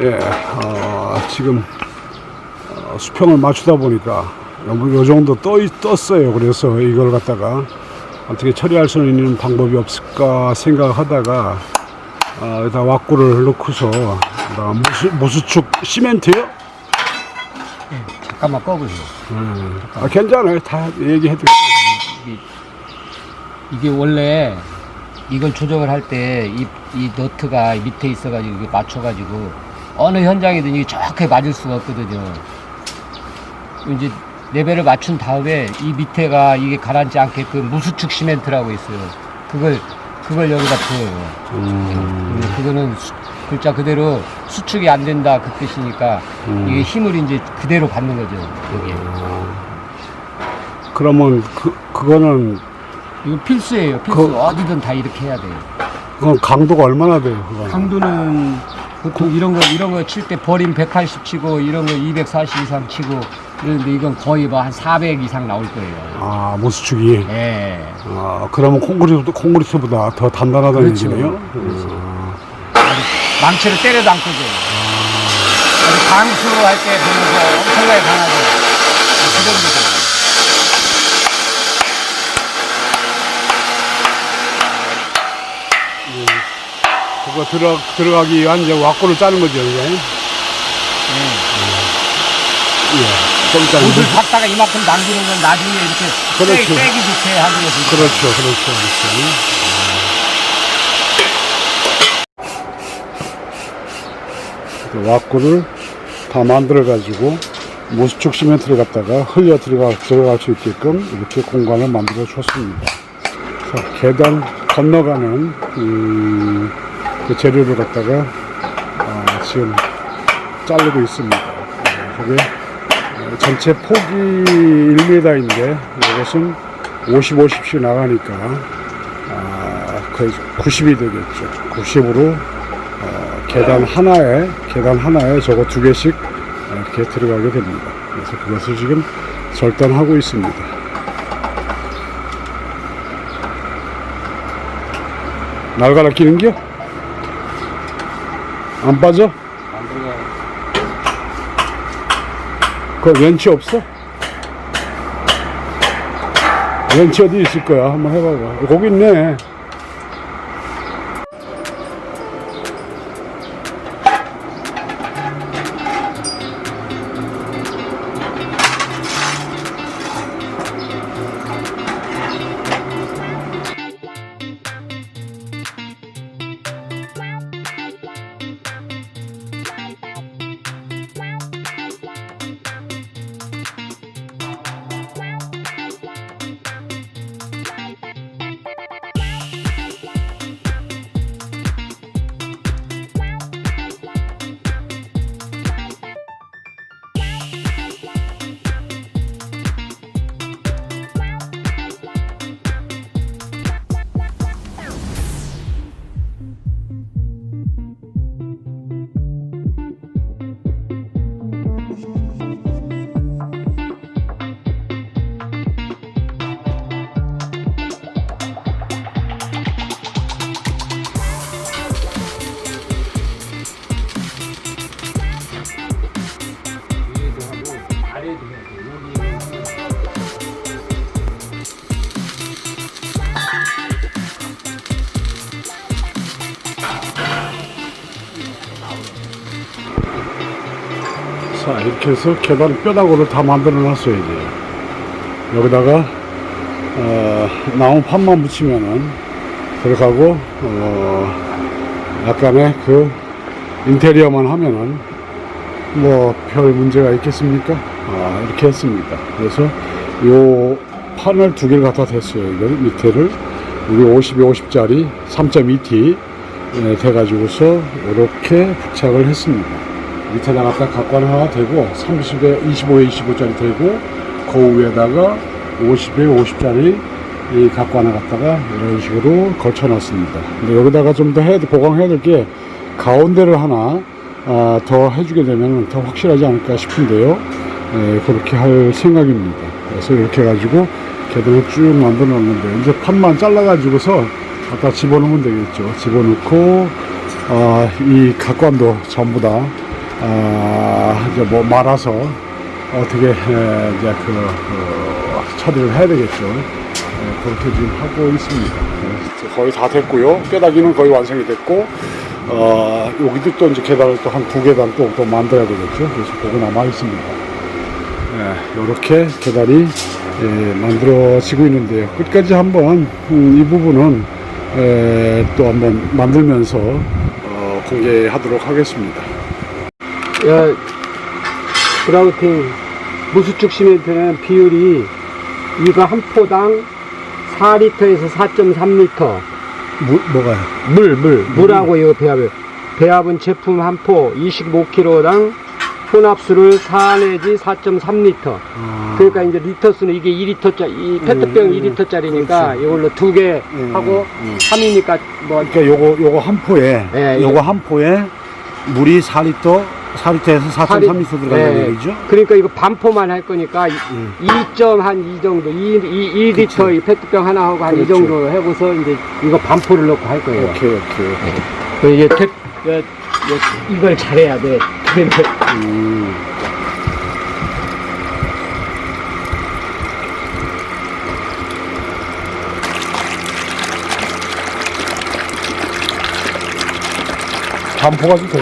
예, 어, 지금 어, 수평을 맞추다 보니까 요, 요 정도 떠, 있- 떴어요. 그래서 이걸 갖다가 어떻게 처리할 수 있는 방법이 없을까 생각하다가 어, 여기다 왁구를 넣고서 무수, 무수축 시멘트요? 잠깐만 꺼보세요. 음, 아, 괜찮아요. 다 얘기해도 이게, 이게 원래 이걸 조정을 할 때 이 이 너트가 밑에 있어가지고 이게 맞춰가지고 어느 현장이든 이게 정확하게 맞을 수가 없거든요. 이제 레벨을 맞춘 다음에 이 밑에가 이게 가라앉지 않게끔 무수축 시멘트라고 있어요. 그걸 그걸 여기다 부어요. 음, 근데 그거는 수- 글자 그대로 수축이 안 된다 그 뜻이니까 음. 이게 힘을 이제 그대로 받는 거죠. 여기에. 그러면 그, 그거는 이거 필수예요. 필수. 그- 어디든 다 이렇게 해야 돼요. 그건 강도가 얼마나 돼요? 그건? 강도는 보통 이런 거 이런 거 칠 때 버림 180 치고 이런 거 240 이상 치고 그런데 이건 거의 뭐한400 이상 나올 거예요. 아, 무수축이. 예. 아, 그러면 콘크리트, 콘크리트보다 더 단단하다는 그렇죠. 얘기네요. 그렇죠. 음. 망치를 때려도 안 꺼져요. 그래서 강수할 때 보면서 엄청나게 강하죠. 그 정도죠. 그거 들어, 들어가기 위한 이제 왁구를 짜는 거죠, 이제. 예. 좀 이따 옷을 받다가 이만큼 남기는 건 나중에 이렇게 그렇죠. 빼, 빼기 좋게 하기 위해서. 그렇죠, 그렇죠, 그렇죠. 그 왁구를 다 만들어 가지고 무수축 시멘트를 갖다가 흘려 들어가, 들어갈 수 있게끔 이렇게 공간을 만들어 줬습니다. 그래서 계단 건너가는 음, 그 재료를 갖다가 아, 지금 자르고 있습니다. 어, 그게 어, 전체 폭이 1m인데 이것은 50, 50씩 나가니까 아, 거의 90이 되겠죠. 90으로 어, 계단 하나에 계단 하나에 저거 두 개씩 이렇게 들어가게 됩니다. 그래서 그것을 지금 절단하고 있습니다. 날가락 끼는겨? 안 빠져? 안 들어가요. 그 렌치 없어? 렌치 어디 있을 거야? 한번 해봐봐. 거기 있네. 이렇게 해서 계단 뼈다구를 다 만들어 놨어요, 이제. 여기다가, 어, 나무 판만 붙이면은 들어가고, 어, 약간의 그 인테리어만 하면은 뭐 별 문제가 있겠습니까? 아, 이렇게 했습니다. 그래서 요 판을 두 개를 갖다 댔어요. 이걸 밑에를. 우리 50에 50짜리 3.2T 에, 돼가지고서 이렇게 부착을 했습니다. 밑에다 갖다 각관 하나 대고 30에 25에 25짜리 대고 그 위에다가 50에 50짜리 이 각관을 갖다가 이런 식으로 걸쳐 놨습니다. 근데 여기다가 좀 더 해야 보강해야 될 게 가운데를 하나 아, 더 해주게 되면 더 확실하지 않을까 싶은데요. 예, 그렇게 할 생각입니다. 그래서 이렇게 해가지고 계단을 쭉 만들어 놓는데 이제 판만 잘라 가지고서 갖다 집어넣으면 되겠죠. 집어넣고 아, 이 각관도 전부 다 아, 이제 뭐 말아서 어떻게 에, 이제 그, 그 처리를 해야 되겠죠. 예, 그렇게 지금 하고 있습니다. 예, 거의 다 됐고요. 뼈다귀는 거의 완성이 됐고, 어, 여기도 또 이제 계단을 또 한 두 계단 또, 또 만들어야 되겠죠. 그래서 그거 남아 있습니다. 이렇게 계단이 예, 만들어지고 있는데요. 끝까지 한번 음, 이 부분은 에, 또 한번 만들면서 어, 공개하도록 하겠습니다. 야, 그라우팅 무수축 시멘트는 비율이 이거 한 포당 4리터에서 4.3리터. 무, 뭐가요? 물, 물, 물하고 이거 배합을. 배합은 제품 한 포 25kg당 혼합수를 4 내지 4.3리터. 아, 그러니까 이제 리터 수는 이게 2리터짜리 이 페트병 음, 2리터짜리니까 이걸로 두 개 음, 하고 음. 3이니까 뭐 그러니까 요거 요거 한 포에 예, 요거 한 포에 물이 4리터 4리터에서 4.3리터 들어간다는 예, 얘기죠? 그러니까 이거 반포만 할 거니까 음. 2.한 2 정도 2, 2, 2리터 그쵸. 이 페트병 하나 하고 한 이 그렇죠. 정도 해고서 이제 이거 반포를 넣고 할 거예요. 오케이 오케이. 그 이게 테, 그, 이걸 잘해야 돼. 음. 반포가 좀 됐.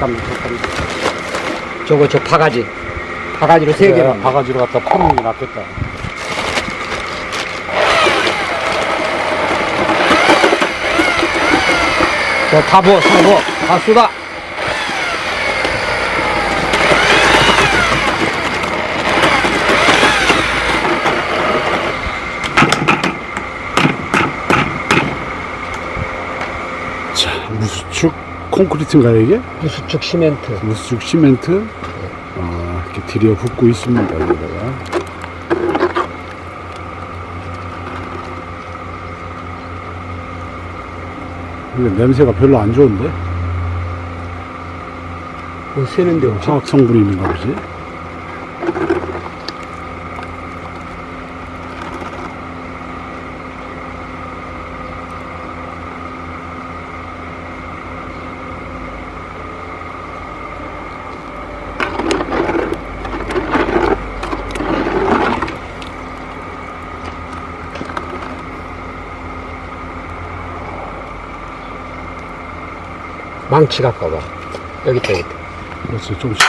잠깐만, 잠깐만. 저거 저 바가지. 바가지로 세 개로. 그래, 바가지로 갖다 푸는 게 낫겠다. 부어, 다 부어. 다 쏟아. 자, 무수축 콘크리트인가요 이게? 무수축 시멘트. 무수축 시멘트 아, 이렇게 들여 붓고 있습니다 여기다가 근데 냄새가 별로 안 좋은데? 뭐 새는데 없어. 화학 성분이 있는가 보지? 망치 와. 여기 있다, 여기 있다. 그렇지 좀씩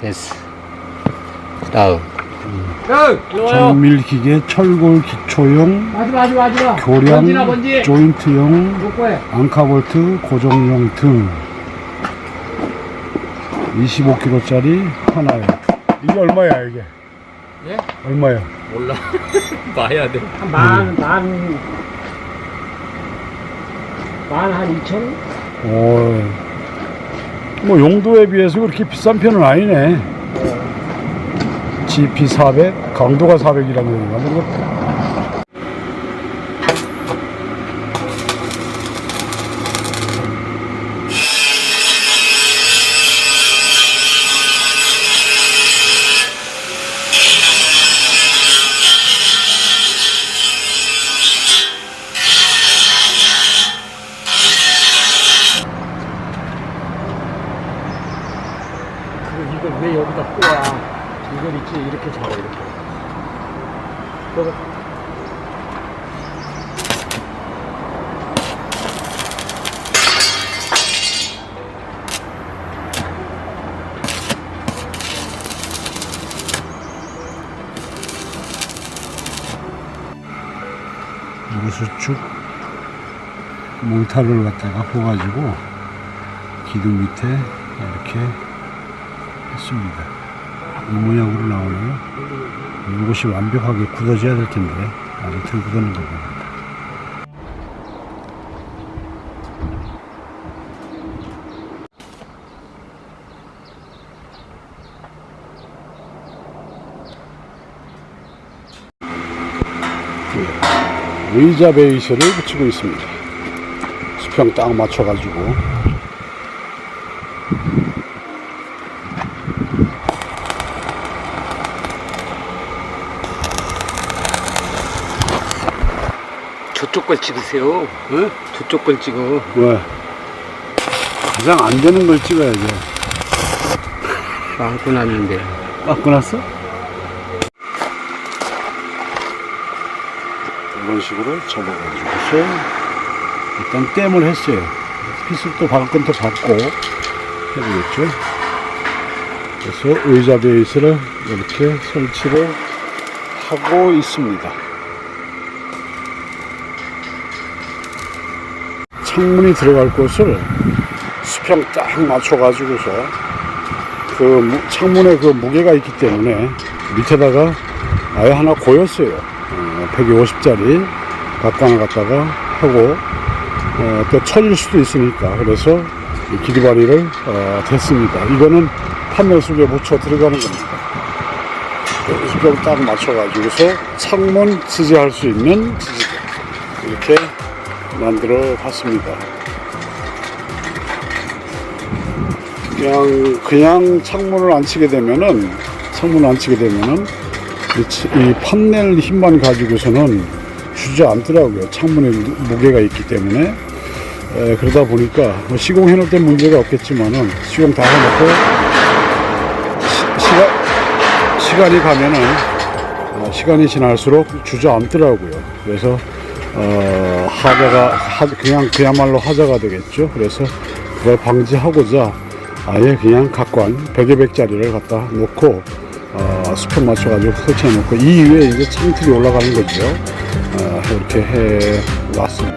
됐어. 그 다음. 정밀 기계 철골 기초용. 교량. 조인트용 앙카볼트 고정용 등 25kg짜리 하나에 이게 얼마야 이게? 예? 얼마야? 몰라. 봐야 돼. 한 만, 만, 만한 이천 원? 어, 뭐 용도에 비해서 그렇게 비싼 편은 아니네. GP 400, 강도가 400이라는 얘기가 뭐그 이걸 왜 여기다 꼬아? 이걸 있지 이렇게 잡아 이렇게. 그거 무수축 몽타를 갖다가 퍼가지고 기둥 밑에 이렇게 했습니다. 이 모양으로 나오네요. 이것이 완벽하게 굳어져야 될 텐데 아직 덜 굳었는 거 봅니다. 의자 베이스를 붙이고 있습니다. 수평 딱 맞춰가지고 저쪽 걸 찍으세요. 왜? 저쪽 걸 찍어. 왜? 가장 안 되는 걸 찍어야지. 많고 났는데. 맞고 났어? 이런 식으로 접어가지고서 일단 댐을 했어요. 핏을 또 박을 건또 박고 해보겠죠. 그래서 의자 베이스를 이렇게 설치를 하고 있습니다. 창문이 들어갈 곳을 수평 딱 맞춰가지고서 그 무- 창문에 그 무게가 있기 때문에 밑에다가 아예 하나 고였어요. 어, 150짜리 갖고 하나 갖다가 하고 어, 또 쳐질 수도 있으니까 그래서 이 기리바리를 어, 댔습니다. 이거는 판넬 속에 묻혀 들어가는 겁니다. 수평 딱 맞춰가지고서 창문 지지할 수 있는 지지대 이렇게 만들어 봤습니다. 그냥 그냥 창문을 안 치게 되면은 창문을 안 치게 되면은 이, 판넬 힘만 가지고서는 주저앉더라고요. 창문에 무게가 있기 때문에 에, 그러다 보니까 뭐 시공해 놓을 때 문제가 없겠지만은 시공 다 해놓고 시, 시간 시간이 가면은 어, 시간이 지날수록 주저앉더라고요. 그래서 어, 하자가 하, 그냥 그야말로 하자가 되겠죠. 그래서 그걸 방지하고자 아예 그냥 각관 100에 100짜리를 갖다 놓고 어, 수평 맞춰가지고 설치해 놓고 이 위에 이제 창틀이 올라가는 거죠. 어, 이렇게 해 놨습니다.